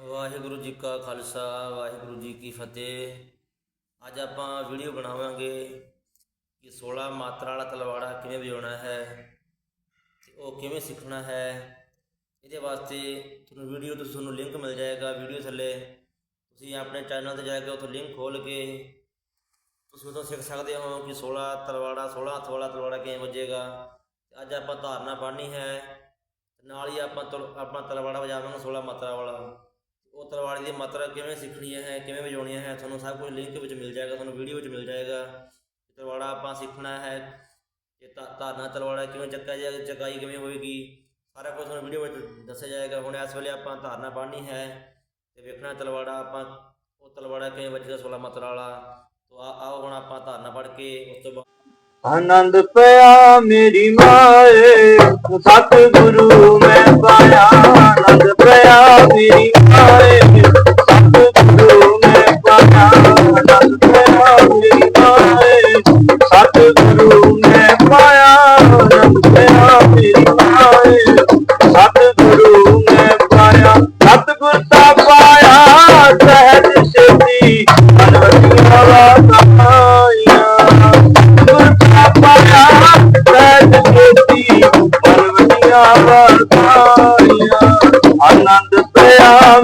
ਵਾਹਿਗੁਰੂ ਜੀ ਕਾ ਖਾਲਸਾ, ਵਾਹਿਗੁਰੂ ਜੀ ਕੀ ਫਤਿਹ। ਅੱਜ ਆਪਾਂ ਵੀਡੀਓ ਬਣਾਵਾਂਗੇ ਕਿ 16 ਮਾਤਰਾ ਵਾਲਾ ਤਲਵਾੜਾ ਕਿਵੇਂ ਵਜਾਉਣਾ ਹੈ ਤੇ ਉਹ ਕਿਵੇਂ ਸਿੱਖਣਾ ਹੈ। ਇਹਦੇ ਵਾਸਤੇ ਤੁਹਾਨੂੰ ਵੀਡੀਓ ਤੋਂ ਤੁਹਾਨੂੰ ਲਿੰਕ ਮਿਲ ਜਾਏਗਾ ਵੀਡੀਓ ਥੱਲੇ। ਤੁਸੀਂ ਆਪਣੇ ਚੈਨਲ ਤੇ ਜਾ ਕੇ ਉੱਥੋਂ ਲਿੰਕ ਖੋਲ ਕੇ ਤੁਸੀਂ ਉਦੋਂ ਸਿੱਖ ਸਕਦੇ ਹੋ ਕਿ 16 ਤਲਵਾੜਾ 16 ਹੱਥ ਵਾਲਾ ਤਲਵਾੜਾ ਕਿਵੇਂ ਵੱਜੇਗਾ। ਤੇ ਅੱਜ ਆਪਾਂ ਧਾਰਨਾ ਪੜ੍ਹਨੀ ਹੈ ਨਾਲ ਹੀ ਆਪਾਂ ਤਲ- ਆਪਣਾ ਤਲਵਾੜਾ ਵਜਾਵਾਂਗੇ 16 ਮਾਤਰਾ ਵਾਲਾ। ਉਹ ਤਲਵਾੜੀ ਦੀ ਮਾਤਰਾ ਕਿਵੇਂ ਸਿੱਖਣੀ ਹੈ, ਕਿਵੇਂ ਵਜਾਉਣੀ ਹੈ, ਤੁਹਾਨੂੰ ਸਭ ਕੁਝ ਲਿੰਕ ਵਿੱਚ ਮਿਲ ਜਾਏਗਾ, ਤੁਹਾਨੂੰ ਵੀਡੀਓ ਵਿੱਚ ਮਿਲ ਜਾਏਗਾ। ਤਲਵਾੜਾ ਆਪਾਂ ਸਿੱਖਣਾ ਹੈ ਕਿ ਧਾਰਨਾ ਤਲਵਾੜਾ ਕਿਵੇਂ ਚੱਕਾ ਜਾਏਗਾ ਚਕਾਈ ਕਿਵੇਂ ਹੋਏਗੀ, ਸਾਰਾ ਕੁਝ ਤੁਹਾਨੂੰ ਵੀਡੀਓ ਵਿੱਚ ਦੱਸਿਆ ਜਾਏਗਾ। ਹੁਣ ਇਸ ਵੇਲੇ ਆਪਾਂ ਧਾਰਨਾ ਪੜ੍ਹਨੀ ਹੈ ਤੇ ਵੇਖਣਾ ਤਲਵਾੜਾ ਆਪਾਂ, ਉਹ ਤਲਵਾੜਾ ਕਿਵੇਂ ਵੱਜਦਾ 16 ਮਾਤਰਾ ਵਾਲਾ। ਤੋ ਆਓ ਹੁਣ ਆਪਾਂ ਧਾਰਨਾ ਪੜ੍ਹ ਕੇ ਉਸ ਤੋਂ ਬਾਅਦ ਆਨੰਦ ਪਿਆ ਮੇਰੀ ਮਾਏ, ਸਤਿਗੁਰੂ ਸਤਿਗੁਰੂ ਨੇ ਪਾਇਆ ਰੰਗਿਆ ਮੇਰੀ ਮਾਏ ਸਤਿਗੁਰੂ ਨੇ ਪਾਇਆ ਸਤਿਗੁਰ ਤਾਂ ਪਾਇਆ ਸਹਿਜ ਸਿੱਧੀ ਅਨਵਟੀਆਂ ਲਾਤਾਈਆਂ ਸਤਿਗੁਰ ਤਾਂ ਪਾਇਆ ਸਹਿਜ ਸਿੱਧੀ ਅਨਵਟੀਆਂ ਲਾਤਾਈਆਂ ਆਨੰਦ ਪਿਆ